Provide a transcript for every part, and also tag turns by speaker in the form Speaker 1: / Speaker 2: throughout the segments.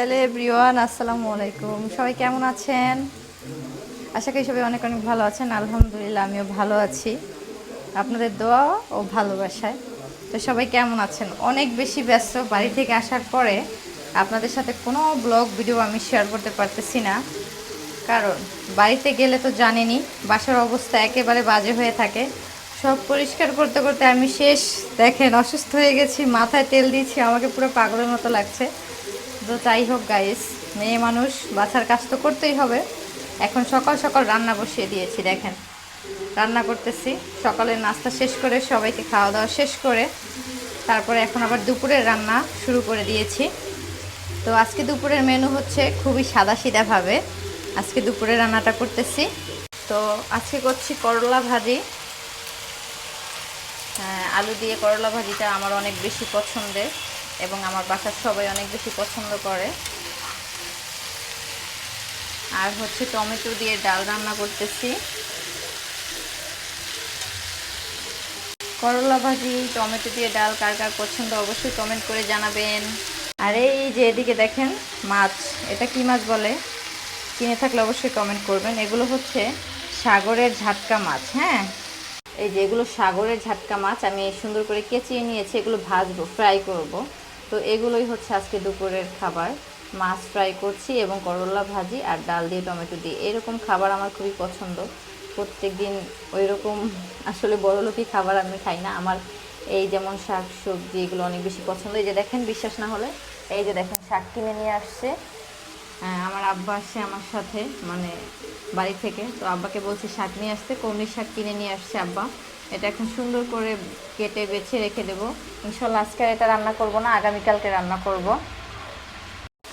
Speaker 1: Hello everyone, আসসালামু আলাইকুম। সবাই কেমন আছেন? আশা করি সবাই অনেক অনেক ভালো আছেন। আলহামদুলিল্লাহ, আমিও ভালো আছি। আপনাদের দোয়া ও ভালোবাসায়। তো সবাই কেমন আছেন? অনেক বেশি ব্যস্ত বাড়ি থেকে আসার পরে আপনাদের সাথে কোনো ব্লগ, ভিডিও আমি শেয়ার করতে পারতেছি না। কারণ বাড়িতে গেলে তো জানেনই, বাসার অবস্থা একেবারে বাজে হয়ে থাকে। সব পরিষ্কার করতে করতে আমি শেষ, দেখেন অসুস্থ হয়ে গেছি, মাথায় তেল দিয়েছি, আমাকে পুরো পাগলের মতো লাগছে। তো যাই হোক গাইস মেয়ে মানুষ বাছার কাজ তো করতেই হবে। এখন সকাল সকাল রান্না বসিয়ে দিয়েছি দেখেন। রান্না করতেছি সকালের নাস্তা শেষ করে সবাইকে খাওয়া দাওয়া শেষ করে তারপরে এখন আবার দুপুরের রান্না শুরু করে দিয়েছি। তো আজকে দুপুরের মেনু হচ্ছে খুবই সাদা সিধাভাবে আজকে দুপুরে রান্নাটা করতেছি। তো আজকে করছি করলা ভাজি। হ্যাঁ, আলু দিয়ে করলা ভাজিটা আমার অনেক বেশি পছন্দের। এবং আমার বাসার সবাই অনেক বেশি পছন্দ করে। আর হচ্ছে টমেটো দিয়ে ডাল রান্না করতেছি। করলা ভাজি, টমেটো দিয়ে ডাল কার কার পছন্দ অবশ্যই কমেন্ট করে জানাবেন। আর এই যে এদিকে দেখেন মাছ, এটা কি মাছ বলে? কিনে থাকলে অবশ্যই কমেন্ট করবেন। এগুলো হচ্ছে সাগরের ঝাটকা মাছ হ্যাঁ? এই যে এগুলো সাগরের ঝাটকা মাছ, আমি সুন্দর করে কেচিয়ে নিয়েছি, এগুলো ভাজবো ফ্রাই করব। তো এগুলোই হচ্ছে আজকে দুপুরের খাবার। মাছ ফ্রাই করছি এবং করলা ভাজি আর ডাল দিয়ে টমেটো দিয়ে। এরকম খাবার আমার খুবই পছন্দ। প্রত্যেক দিন ওই রকম আসলে বড়লোকই খাবার আমি খাই না। আমার এই যেমন শাক সবজি এগুলো অনেক বেশি পছন্দ। এই যে দেখেন, বিশ্বাস না হলে এই যে দেখেন, শাক কিনে নিয়ে আসছে। আমার আব্বা আসছে আমার সাথে মানে বাড়ি থেকে। তো আব্বাকে বলছি, শাক নিয়ে আসতে? কর্মীর শাক কিনে নিয়ে আসছে আব্বা। এটা এখন সুন্দর করে কেটে বেছে রেখে দেবো। ইনশাল্লাহ আজকে এটা রান্না করব না, আগামীকালকে রান্না করব।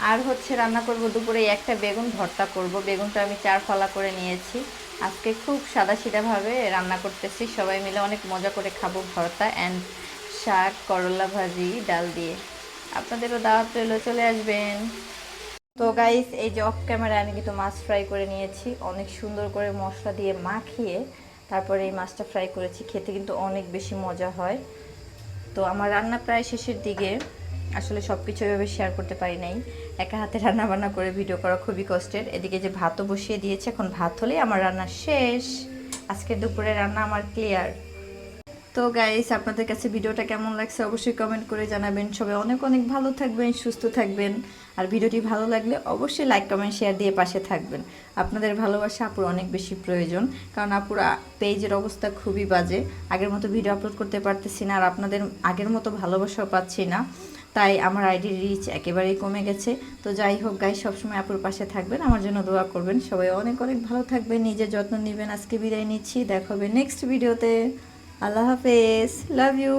Speaker 1: আর হচ্ছে রান্না করব দুপুরে একটা বেগুন ভর্তা করব। বেগুনটা আমি চার ফলা করে নিয়েছি। আজকে খুব সাদা সিধাভাবে রান্না করতেছি। সবাই মিলে অনেক মজা করে খাব ভর্তা অ্যান্ড শাক, করলা ভাজি, ডাল দিয়ে। আপনাদেরও দাওয়াত রইল, চলে আসবেন। তো গাইস এই যে অফ ক্যামেরায় আমি কিন্তু মাছ ফ্রাই করে নিয়েছি। অনেক সুন্দর করে মশলা দিয়ে মাখিয়ে তারপরে এই মাছটা ফ্রাই করেছি। খেতে কিন্তু অনেক বেশি মজা হয়। তো আমার রান্না প্রায় শেষের দিকে। আসলে সব কিছু এভাবে শেয়ার করতে পারি নাই। একা হাতে রান্না বান্না করে ভিডিও করা খুবই কষ্টের। এদিকে যে ভাতও বসিয়ে দিয়েছে, এখন ভাত হলেই আমার রান্না শেষ। আজকে দুপুরে রান্না আমার ক্লিয়ার তো গাইস আপনাদের কাছে ভিডিওটা কেমন লাগছে অবশ্যই কমেন্ট করে জানাবেন। সবাই অনেক অনেক ভালো থাকবেন, সুস্থ থাকবেন। আর ভিডিওটি ভালো লাগলে অবশ্যই লাইক কমেন্ট শেয়ার দিয়ে পাশে থাকবেন। আপনাদের ভালোবাসা আপুর অনেক বেশি প্রয়োজন। কারণ আপুর পেজের অবস্থা খুবই বাজে। আগের মতো ভিডিও আপলোড করতে পারতেছি না আর আপনাদের আগের মতো ভালোবাসাও পাচ্ছি না। তাই আমার আইডির রিচ একেবারেই কমে গেছে। তো যাই হোক গাই সবসময় আপুর পাশে থাকবেন। আমার জন্য দোয়া করবেন। সবাই অনেক অনেক ভালো থাকবেন। নিজের যত্ন নেবেন। আজকে বিদায় নিচ্ছি। দেখা হবে নেক্সট ভিডিওতে আল্লাহ হাফেজ লাভ ইউ